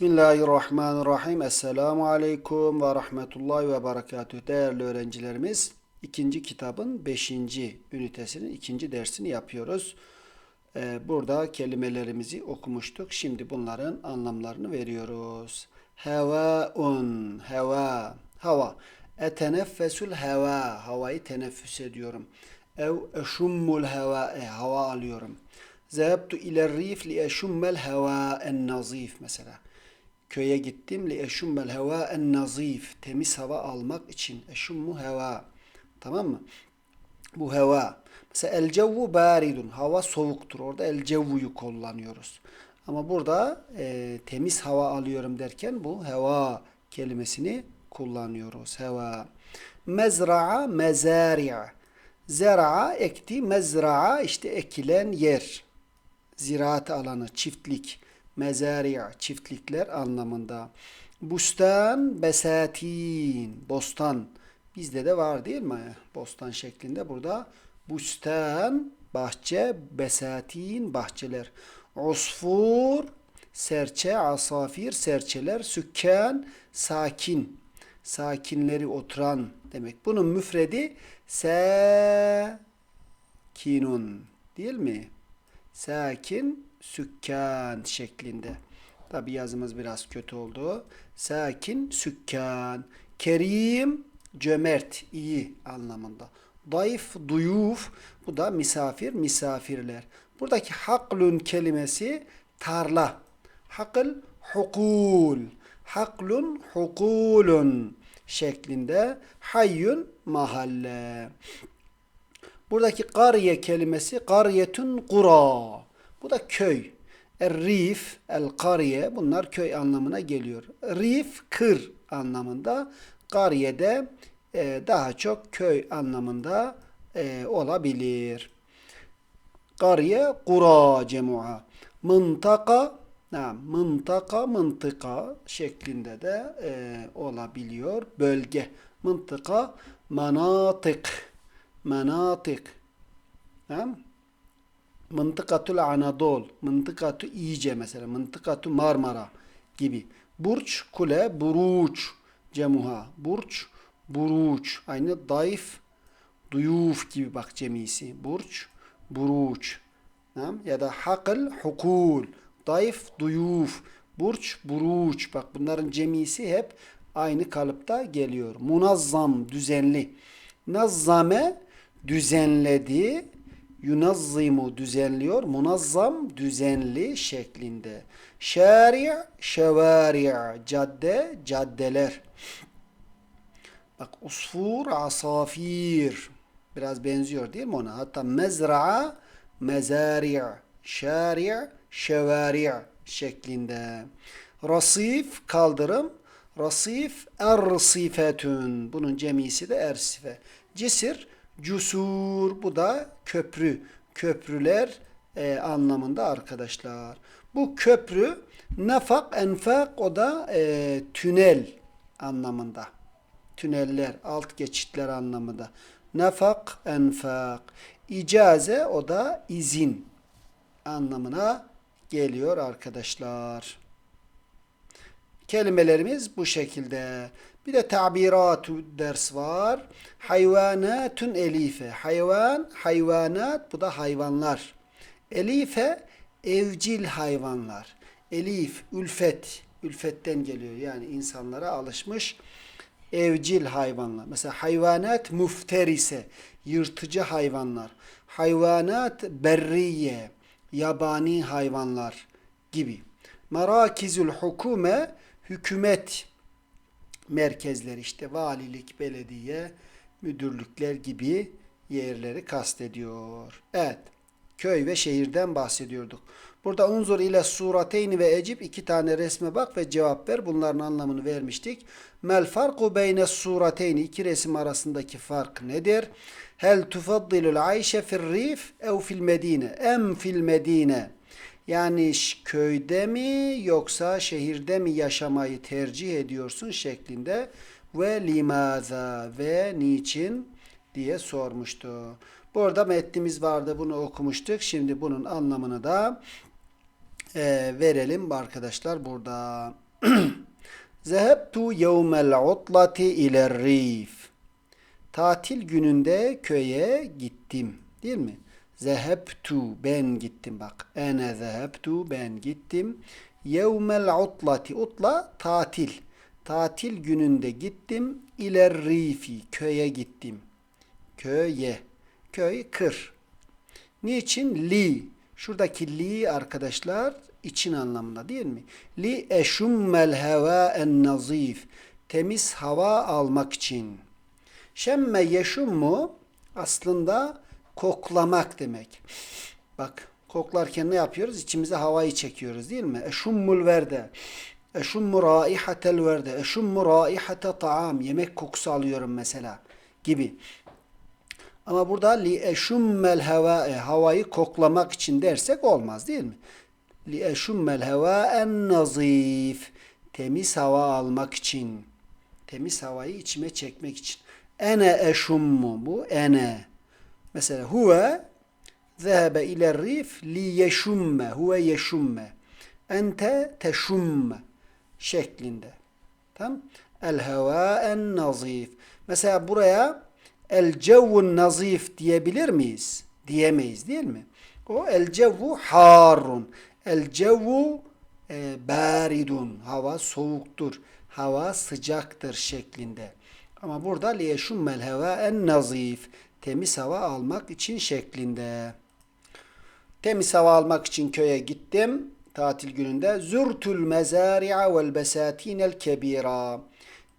Bismillahirrahmanirrahim. Esselamu Aleyküm ve Rahmetullahi ve Berekatühü. Değerli öğrencilerimiz, ikinci kitabın beşinci ünitesinin ikinci dersini yapıyoruz. Ee, burada kelimelerimizi okumuştuk. Şimdi bunların anlamlarını veriyoruz. Hevaun, heva, hava. Eteneffesul heva, havayı teneffüs ediyorum. Ev eşummul heva, e, hava alıyorum. Zehebtu iler rif li eşummel heva en nazif mesela. Köye gittim li eşummel heva en nazif. Temiz hava almak için. Eşummu heva. Tamam mı? Bu heva. Mesela el cevvu baridun. Hava soğuktur. Orada el cevvuyu kullanıyoruz. Ama burada e, temiz hava alıyorum derken bu heva kelimesini kullanıyoruz. Heva. Mezra'a mezari'a. Zera'a ekti. Mezra'a işte ekilen yer. Ziraat alanı, çiftlik. Mezari'a, çiftlikler anlamında. Bustan, besatin, bostan. Bizde de var değil mi? Bostan şeklinde burada. Bustan, bahçe, besatin, bahçeler. Usfur, serçe, asafir, serçeler. Sükkan, sakin. Sakinleri oturan demek. Bunun müfredi sakinun değil mi? Sakin, sükkan şeklinde. Tabi yazımız biraz kötü oldu. Sakin, sükkan. Kerim, cömert, iyi anlamında. Dayıf, duyuf, bu da misafir, misafirler. Buradaki haklun kelimesi tarla. Hakıl, hukul. Haklun, hukulun şeklinde. Hayyun, mahalle. Buradaki kariye kelimesi kariyetun kura. Bu da köy. Er-rif, el-kariye bunlar köy anlamına geliyor. Rif, kır anlamında. Kariye de e, daha çok köy anlamında e, olabilir. Kariye, kura cemua. Mıntaka, ha, mıntaka, mıntıka şeklinde de e, olabiliyor. Bölge. Mıntıka, manatık. Manatık. Tamam Mıntıkatul Anadol, mıntıkatu İyice mesela, mıntıkatu Marmara gibi. Burç, kule, buruç, cemuha. Burç, buruç. Aynı dayf, duyuf gibi bak cemisi. Burç, buruç. Ya da hakıl, hukul. Dayf, duyuf. Burç, buruç. Bak bunların cemisi hep aynı kalıpta geliyor. Munazzam, düzenli. Nazzame, düzenledi yunazzimu düzenliyor. Munazzam düzenli şeklinde. Şari' şevari' cadde caddeler. Bak usfur asafir biraz benziyor değil mi ona? Hatta mezra'a mezari' şari' şevari' şeklinde. Rasif kaldırım. Rasif ersifetün. Bunun cemisi de ersife. Cisir Cusur bu da köprü. Köprüler e, anlamında arkadaşlar. Bu köprü nafak enfak o da e, tünel anlamında. Tüneller, alt geçitler anlamında. Nafak enfak. İcaze o da izin anlamına geliyor arkadaşlar. Kelimelerimiz bu şekilde. Bir de tabiratü ders var. Hayvanatun elife. Hayvan, hayvanat bu da hayvanlar. Elife evcil hayvanlar. Elif, ülfet. Ülfetten geliyor. Yani insanlara alışmış evcil hayvanlar. Mesela hayvanat mufterise. Yırtıcı hayvanlar. Hayvanat berriye. Yabani hayvanlar gibi. Merakizül hukume hükümet merkezler işte valilik, belediye, müdürlükler gibi yerleri kastediyor. Evet. Köy ve şehirden bahsediyorduk. Burada unzur ile surateyni ve ecib iki tane resme bak ve cevap ver. Bunların anlamını vermiştik. Mel farku beyne surateyni iki resim arasındaki fark nedir? Hel tufaddilul ayşe fil rif ev fil medine em fil medine yani köyde mi yoksa şehirde mi yaşamayı tercih ediyorsun şeklinde ve limaza ve niçin diye sormuştu. Burada metnimiz vardı bunu okumuştuk. Şimdi bunun anlamını da e, verelim arkadaşlar burada. Zehebtu yevmel utlati iler rif. Tatil gününde köye gittim. Değil mi? Zehebtu ben gittim bak. Ene zehebtu ben gittim. Yevmel utlati utla tatil. Tatil gününde gittim. İler rifi köye gittim. Köye. Köy kır. Niçin? Li. Şuradaki li arkadaşlar için anlamında değil mi? Li eşummel heva en nazif. Temiz hava almak için. Şemme yeşummu aslında koklamak demek. Bak koklarken ne yapıyoruz? İçimize havayı çekiyoruz değil mi? Eşummul verde. Eşummu raihatel verde. Eşummu raihate taam. Yemek kokusu alıyorum mesela gibi. Ama burada li eşummel hava havayı koklamak için dersek olmaz değil mi? Li eşummel hava en nazif. Temiz hava almak için. Temiz havayı içime çekmek için. Ene eşummu bu ene. Mesela huve zehebe ile rif li yeşumme. Huve yeşumme. Ente teşumme şeklinde. Tamam? El hava en nazif. Mesela buraya el cevvun nazif diyebilir miyiz? Diyemeyiz değil mi? O el cevvu harun. El cevvu e, baridun. Hava soğuktur. Hava sıcaktır şeklinde. Ama burada liyeşummel hava en nazif. Temiz hava almak için şeklinde. Temiz hava almak için köye gittim. Tatil gününde. Zürtül mezari'a vel besatinel kebira.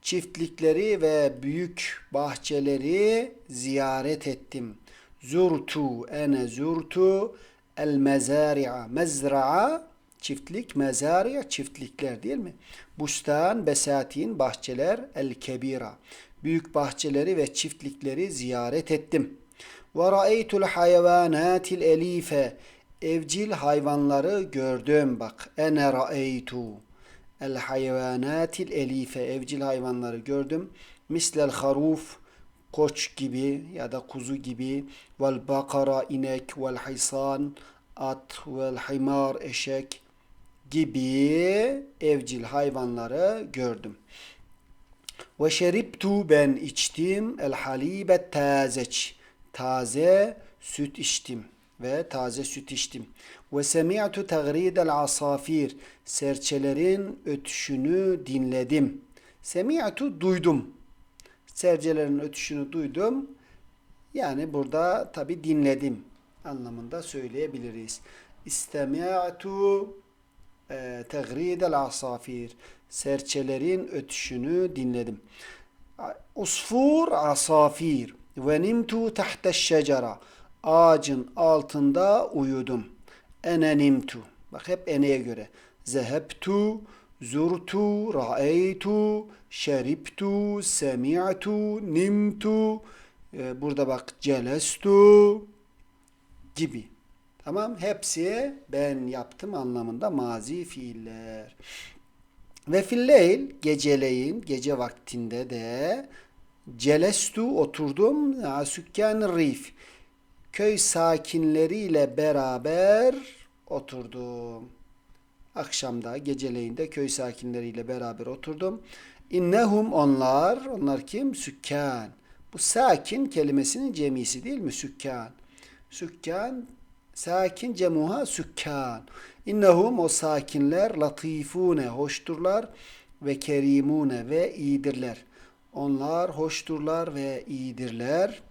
Çiftlikleri ve büyük bahçeleri ziyaret ettim. Zurtu, ene zurtu el mezari'a. Mezra'a çiftlik, mezari'a çiftlikler değil mi? Bustan, besatin, bahçeler, el kebira. Büyük bahçeleri ve çiftlikleri ziyaret ettim. Ve ra'eytul hayvanatil elife. Evcil hayvanları gördüm bak. Ene ra'eytu. El hayvanatil elife. Evcil hayvanları gördüm. Mislel haruf. Koç gibi ya da kuzu gibi. Vel bakara inek. Vel hisan at. Vel himar eşek gibi evcil hayvanları gördüm. Ve şeribtu ben içtim el halibet tazeç. Taze süt içtim ve taze süt içtim. Ve semi'tu tagridel asafir. Serçelerin ötüşünü dinledim. Semi'tu duydum. Serçelerin ötüşünü duydum. Yani burada tabi dinledim anlamında söyleyebiliriz. İstemi'tu e, tegridel asafir. Serçelerin ötüşünü dinledim. Usfur asafir. Ve nimtu tahta şecera. Ağacın altında uyudum. Ene nimtu. Bak hep eneye göre. Zehebtu, zurtu, ra'eytu, şeribtu, semi'tu, nimtu. Ee, burada bak celestu gibi. Tamam hepsi ben yaptım anlamında mazi fiiller. Ve filleyl geceleyin gece vaktinde de celestu oturdum sükkan rif köy sakinleriyle beraber oturdum. Akşamda geceleyinde köy sakinleriyle beraber oturdum. İnnehum onlar, onlar kim? Sükkan. Bu sakin kelimesinin cemisi değil mi? Sükkan. Sükkan, sakin cemuha sükkan. İnnehum o sakinler latifune, hoşturlar ve kerimune ve iyidirler. Onlar hoşturlar ve iyidirler.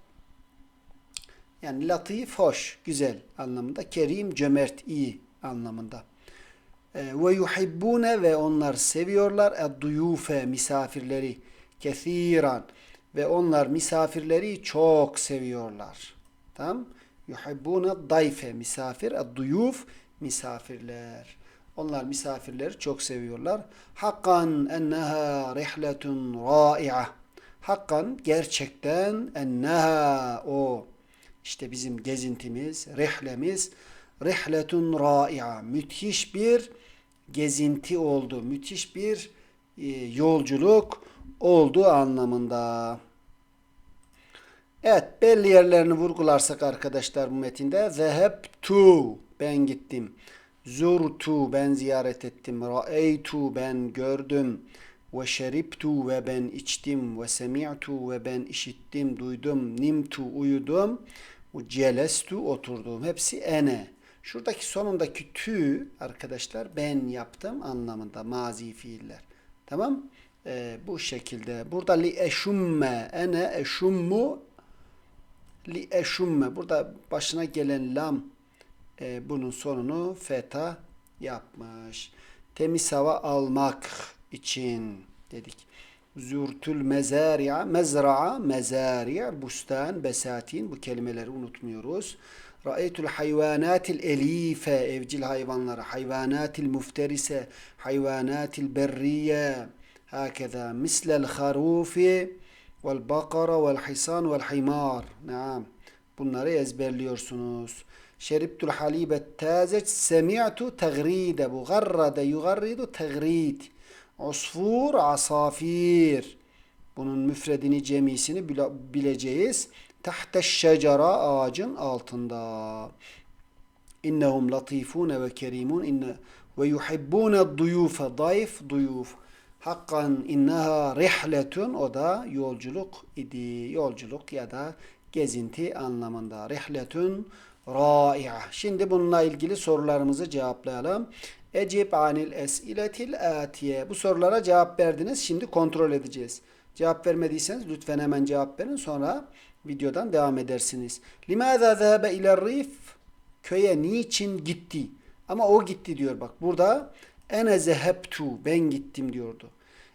Yani latif, hoş, güzel anlamında. Kerim, cömert, iyi anlamında. Ee, ve yuhibbune ve onlar seviyorlar edduyufe misafirleri kethiran ve onlar misafirleri çok seviyorlar. Tamam? Yuhibbune dayfe misafir edduyuf misafirler. Onlar misafirleri çok seviyorlar. Hakkan enneha rihletun ra'i'a. Hakkan gerçekten enneha o işte bizim gezintimiz, rihlemiz rihletun ra'i'a. Müthiş bir gezinti oldu. Müthiş bir e, yolculuk oldu anlamında. Evet belli yerlerini vurgularsak arkadaşlar bu metinde zehebtu ben gittim. Zurtu ben ziyaret ettim. Ra'eytu ben gördüm. Ve şeriptu ve ben içtim. Ve semi'tu ve ben işittim, duydum. Nimtu uyudum. Celestu oturdum. Hepsi ene. Şuradaki sonundaki tü arkadaşlar ben yaptım anlamında mazi fiiller. Tamam? Ee, bu şekilde. Burada li eşumme ene eşummu li eşumme. Burada başına gelen lam e, bunun sonunu feta yapmış. Temiz hava almak için dedik. Zürtül mezari'a, mezra'a, mezari' bustan, besatin bu kelimeleri unutmuyoruz. Ra'eytul hayvanatil elife, evcil hayvanları, hayvanatil mufterise, hayvanatil berriye, hakeza, mislel harufi, vel bakara, vel hisan, vel himar. Naam. Bunları ezberliyorsunuz. Şeribtul halibet tazeç, semi'tu tegride. Bu garrade yugarridu tegrid. Usfur, asafir. Bunun müfredini, cemisini bile- bileceğiz. Tahte şecera ağacın altında. İnnehum latifun ve kerimun inne ve yuhibbune duyufe dayf duyuf. Hakkan inneha rihletun o da yolculuk idi. Yolculuk ya da gezinti anlamında. Rihletun rai'a. Şimdi bununla ilgili sorularımızı cevaplayalım. Ecib anil esiletil atiye. Bu sorulara cevap verdiniz. Şimdi kontrol edeceğiz. Cevap vermediyseniz lütfen hemen cevap verin. Sonra videodan devam edersiniz. Limaza zehebe iler rif? Köye niçin gitti? Ama o gitti diyor bak. Burada ene zehebtu ben gittim diyordu.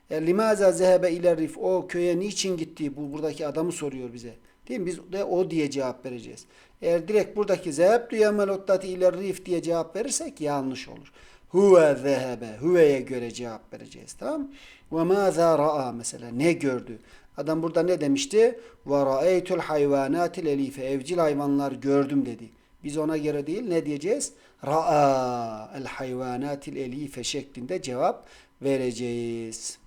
E, limaza zehebe iler rif? O köye niçin gitti? Bu buradaki adamı soruyor bize. Değil mi? Biz de o diye cevap vereceğiz. Eğer direkt buradaki zehebtu yemel ottati iler rif diye cevap verirsek yanlış olur. Huve zehebe. Huve'ye göre cevap vereceğiz. Tamam Ve maza ra'a mesela. Ne gördü? Adam burada ne demişti? Ve ra'eytul hayvanatil elife. Evcil hayvanlar gördüm dedi. Biz ona göre değil ne diyeceğiz? Ra'a hayvanatil elife şeklinde cevap vereceğiz.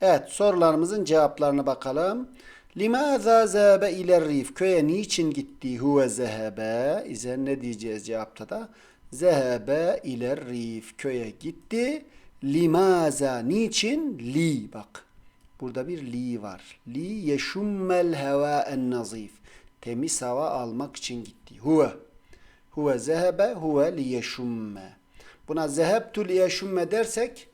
Evet sorularımızın cevaplarına bakalım. Limaza zâbe iler rif? Köye niçin gitti? Huve zehebe. İzen ne diyeceğiz cevapta da? Zehebe iler rif. Köye gitti. Limaza. Niçin? Li. Bak. Burada bir li var. Li yeşummel heva en nazif. Temiz hava almak için gitti. Huve. Huve zehebe. Huve li yeşumme. Buna zehebtu li yeşumme dersek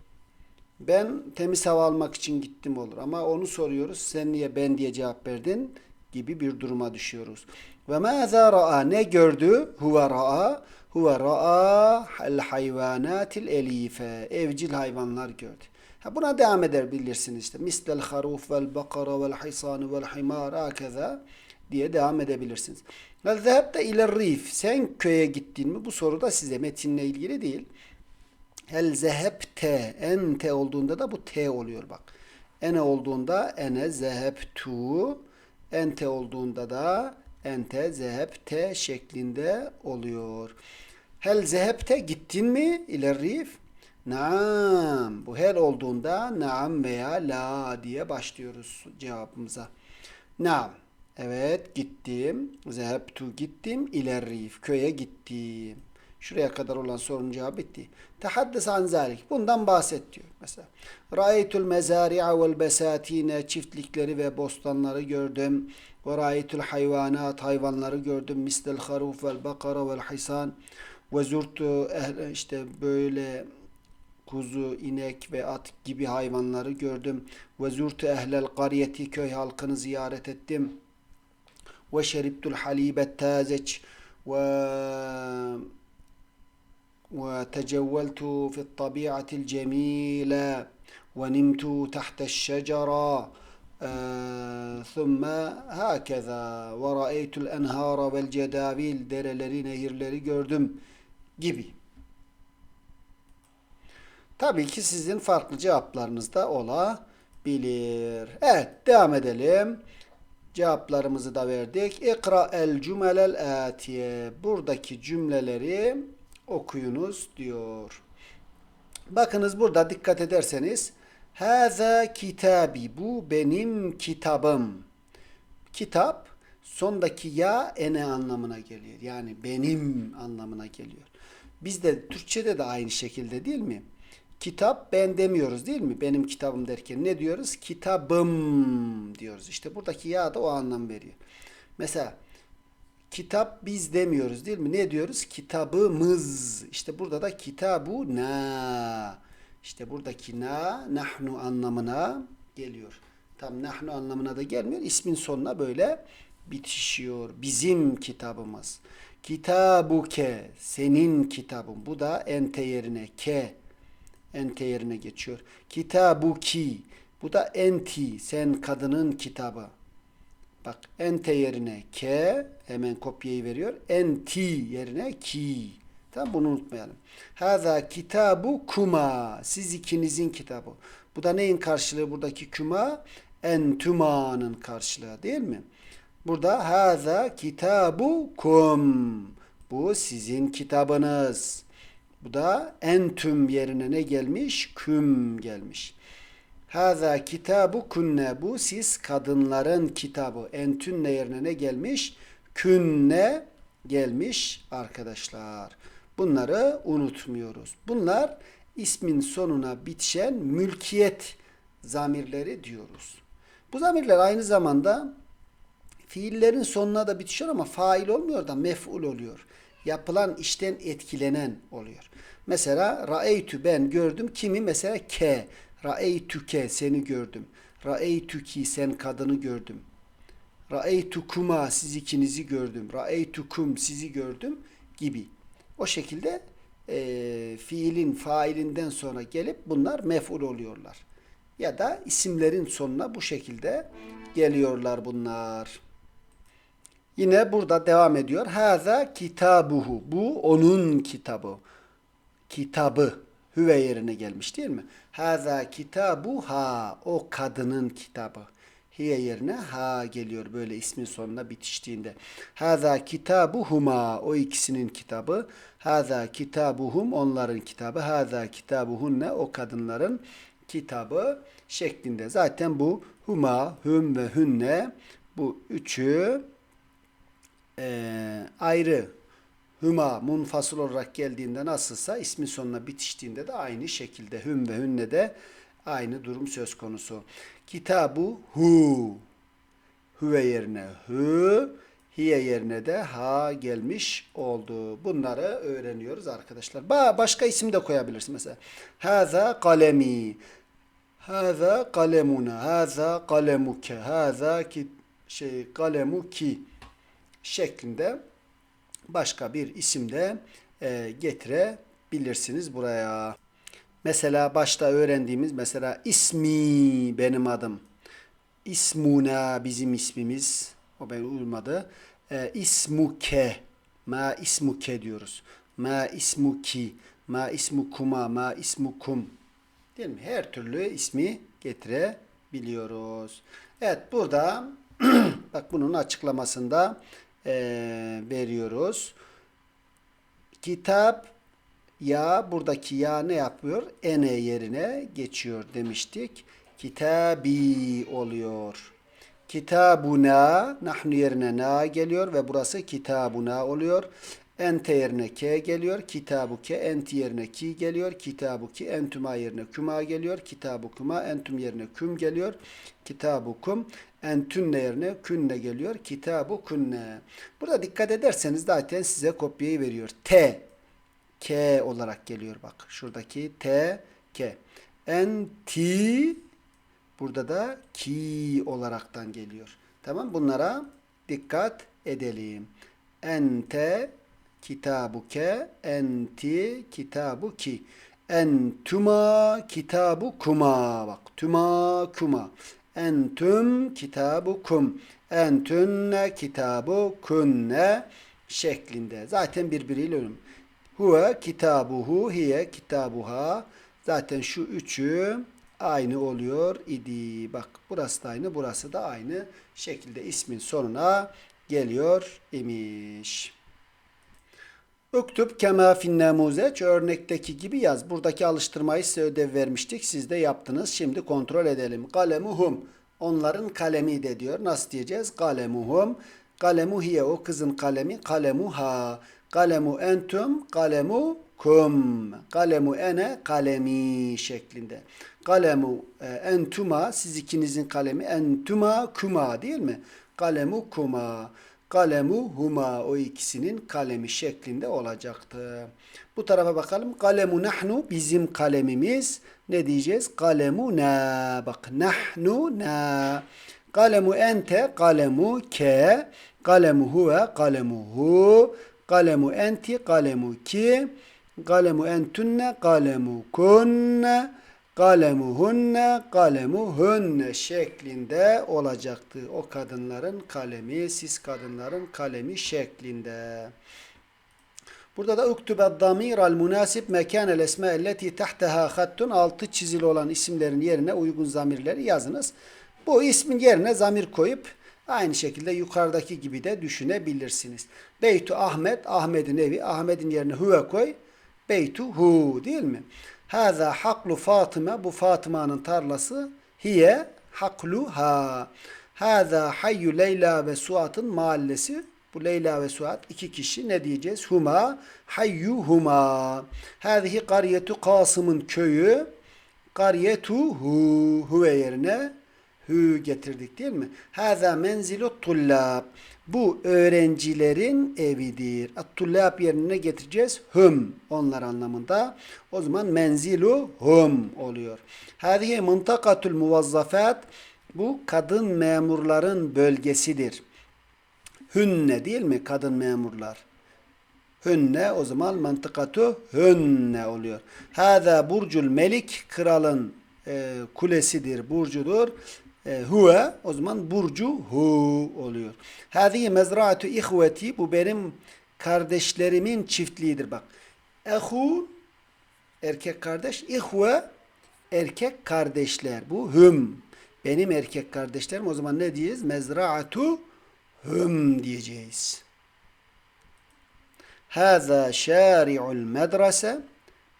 ben temiz hava almak için gittim olur. Ama onu soruyoruz. Sen niye ben diye cevap verdin? Gibi bir duruma düşüyoruz. Ve mâzâ ra'a ne gördü? Huve ra'a. Huve ra'a el hayvanatil elife. Evcil hayvanlar gördü. Ha buna devam eder bilirsiniz işte. Mislel haruf vel bakara vel hisan vel himar hakeza diye devam edebilirsiniz. Ve zehebte iler rif. Sen köye gittin mi? Bu soru da size metinle ilgili değil. Hel zehebte ente olduğunda da bu t oluyor bak. Ene olduğunda ene zehebtu ente olduğunda da ente zehebte şeklinde oluyor. Hel zehebte gittin mi iler rif? Naam. Bu hel olduğunda naam veya la diye başlıyoruz cevabımıza. Naam. Evet gittim. Zehebtu gittim. İler rif. Köye gittim. Şuraya kadar olan sorunun cevabı bitti. Tehaddes an zalik. Bundan bahset diyor. Mesela. Ra'eytul mezari'a vel besatine çiftlikleri ve bostanları gördüm. Ve ra'eytul hayvanat hayvanları gördüm. Mislel haruf vel bakara vel hisan. Ve zurtu ehl, işte böyle kuzu, inek ve at gibi hayvanları gördüm. Ve zurtu ehlel qariyeti köy halkını ziyaret ettim Ve şeribtul halibet tazeç ve وتجولت في الطبيعة الجميلة ونمت تحت الشجرة آه ثم هكذا ورأيت الأنهار والجداول dereleri nehirleri gördüm gibi. Tabii ki sizin farklı cevaplarınız da olabilir. Evet devam edelim. Cevaplarımızı da verdik. İkra el cümelel atiye. Buradaki cümleleri okuyunuz diyor. Bakınız burada dikkat ederseniz Haza kitabi bu benim kitabım. Kitap sondaki ya ene anlamına geliyor. Yani benim anlamına geliyor. Bizde Türkçe'de de aynı şekilde değil mi? Kitap ben demiyoruz değil mi? Benim kitabım derken ne diyoruz? Kitabım diyoruz. İşte buradaki ya da o anlam veriyor. Mesela kitap biz demiyoruz değil mi? Ne diyoruz? Kitabımız. İşte burada da kitabu na. İşte buradaki na nahnu anlamına geliyor. Tam nahnu anlamına da gelmiyor. İsmin sonuna böyle bitişiyor. Bizim kitabımız. Kitabuke senin kitabın. Bu da ente yerine ke ente yerine geçiyor. Kitabuki bu da enti sen kadının kitabı. Bak ente yerine ke hemen kopyayı veriyor. Enti yerine ki. Tamam bunu unutmayalım. Haza kitabu kuma. Siz ikinizin kitabı. Bu da neyin karşılığı buradaki kuma? Entüma'nın karşılığı değil mi? Burada haza kitabu kum. Bu sizin kitabınız. Bu da entüm yerine ne gelmiş? Küm gelmiş. Haza kitabu kunne bu siz kadınların kitabı. Entünne yerine ne gelmiş? Künne gelmiş arkadaşlar. Bunları unutmuyoruz. Bunlar ismin sonuna bitişen mülkiyet zamirleri diyoruz. Bu zamirler aynı zamanda fiillerin sonuna da bitişiyor ama fail olmuyor da mef'ul oluyor. Yapılan işten etkilenen oluyor. Mesela ra'eytü ben gördüm kimi mesela ke ra'eytüke seni gördüm. Ra'eytüki sen kadını gördüm. Ra'eytukuma siz ikinizi gördüm. Ra'eytukum sizi gördüm gibi. O şekilde e, fiilin failinden sonra gelip bunlar mef'ul oluyorlar. Ya da isimlerin sonuna bu şekilde geliyorlar bunlar. Yine burada devam ediyor. Haza kitabuhu. Bu onun kitabı. Kitabı. Hüve yerine gelmiş değil mi? Haza kitabu ha. O kadının kitabı. Hiye yerine ha geliyor böyle ismin sonuna bitiştiğinde. Haza kitabuhuma. O ikisinin kitabı. Haza kitabuhum. Onların kitabı. Haza kitabuhunne. O kadınların kitabı şeklinde. Zaten bu huma, hüm ve hünne bu üçü e, ayrı hüma munfasıl olarak geldiğinde nasılsa ismin sonuna bitiştiğinde de aynı şekilde hüm ve hünne de aynı durum söz konusu. Kitabu hu hüve yerine hü hiye yerine de ha gelmiş oldu. Bunları öğreniyoruz arkadaşlar. Ba başka isim de koyabilirsin mesela. Haza kalemi. Haza kalemuna. Haza kalemuke. Haza ki şey kalemuki şeklinde başka bir isim de e, getirebilirsiniz buraya. Mesela başta öğrendiğimiz mesela ismi benim adım. İsmuna bizim ismimiz. O ben uymadı. E, ismuke. Ma ismuke diyoruz. Ma ismuki. Ma ismukuma. Ma ismukum. Değil mi? Her türlü ismi getirebiliyoruz. Evet burada bak bunun açıklamasında e, veriyoruz. Kitap ya buradaki ya ne yapıyor? Ene yerine geçiyor demiştik. Kitabi oluyor. Kitabuna nahnu yerine na geliyor ve burası kitabuna oluyor. Ente yerine ke geliyor. Kitabuke enti yerine ki geliyor. Kitabuki entuma yerine küma geliyor. Kitabukuma entum yerine küm geliyor. Kitabukum entünne yerine künne geliyor. Kitabu kunne. Burada dikkat ederseniz zaten size kopyayı veriyor. T K olarak geliyor bak. Şuradaki T K. Enti burada da ki olaraktan geliyor. Tamam bunlara dikkat edelim. Ente kitabuke enti kitabuki entuma kitabukuma bak tuma kuma entüm kitabukum entünne kitabukunne şeklinde zaten birbiriyle ölüm. Huve kitabuhu hiye kitabuha zaten şu üçü aynı oluyor idi. Bak burası da aynı burası da aynı şekilde ismin sonuna geliyor imiş. Üktüb kema fin namuzeç örnekteki gibi yaz. Buradaki alıştırmayı size ödev vermiştik. Siz de yaptınız. Şimdi kontrol edelim. Kalemuhum. Onların kalemi de diyor. Nasıl diyeceğiz? Kalemuhum. Kalemu hiye o kızın kalemi. Kalemuha. Kalemu entum. Kalemu kum. Kalemu ene kalemi şeklinde. Kalemu e, entuma siz ikinizin kalemi entuma kuma değil mi? Kalemu kuma. Kalemu huma o ikisinin kalemi şeklinde olacaktı. Bu tarafa bakalım. Kalemu nahnu bizim kalemimiz. Ne diyeceğiz? Kalemu na. Bak nahnu na. Kalemu ente, kalemu ke, kalemu huve, kalemu hu, kalemu enti, kalemu ki, kalemu entunne, kalemu kunne, kalemu hunne, kalemu hunne şeklinde olacaktı. O kadınların kalemi, siz kadınların kalemi şeklinde. Burada da uktube damir al münasip mekanel esma elleti tahteha hattun altı çizili olan isimlerin yerine uygun zamirleri yazınız. Bu ismin yerine zamir koyup aynı şekilde yukarıdaki gibi de düşünebilirsiniz. Beytu Ahmet, Ahmet'in evi, Ahmet'in yerine huve koy. Beytu hu değil mi? Haza haklu Fatıma, bu Fatıma'nın tarlası. Hiye hakluha. Haza hayyu Leyla ve Suat'ın mahallesi. Bu Leyla ve Suat iki kişi ne diyeceğiz? Huma hayyuhuma. Hadihi kariyetu Kasım'ın köyü. Kariyetu hu huve yerine hü getirdik değil mi? Haza menzilu tullab. Bu öğrencilerin evidir. At-tullab yerine getireceğiz? Hum. Onlar anlamında. O zaman menzilu hum oluyor. Hadihi mıntakatul muvazzafat. Bu kadın memurların bölgesidir. Hünne değil mi? Kadın memurlar. Hünne o zaman mantıkatu hünne oluyor. Hâzâ burcul melik kralın e, kulesidir, burcudur. E, huve o zaman burcu hu oluyor. Hâzihi mezraatu ihveti bu benim kardeşlerimin çiftliğidir bak. Ehu erkek kardeş, ihve erkek kardeşler. Bu hüm. Benim erkek kardeşlerim o zaman ne diyeceğiz? Mezraatu hüm diyeceğiz. Haza şari'ul medrese.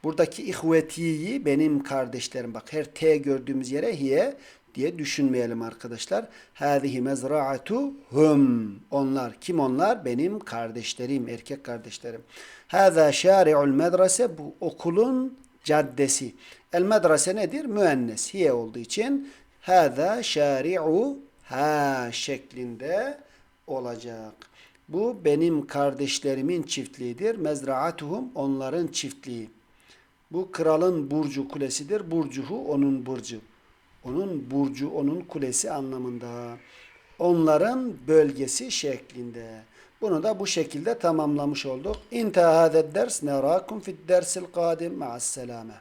Buradaki ihvetiyi benim kardeşlerim. Bak her T gördüğümüz yere hiye diye düşünmeyelim arkadaşlar. Hâzihi mezra'atu hum. Onlar. Kim onlar? Benim kardeşlerim, erkek kardeşlerim. Hâzâ şâri'ul medrese. Bu okulun caddesi. El medrese nedir? Müennes. Hiye olduğu için hâzâ şâri'u ha şeklinde olacak. Bu benim kardeşlerimin çiftliğidir. Mezraatuhum onların çiftliği. Bu kralın burcu kulesidir. Burcuhu onun burcu. Onun burcu, onun kulesi anlamında. Onların bölgesi şeklinde. Bunu da bu şekilde tamamlamış olduk. İnteha ders nerakum fid dersil kadim ma'as selame.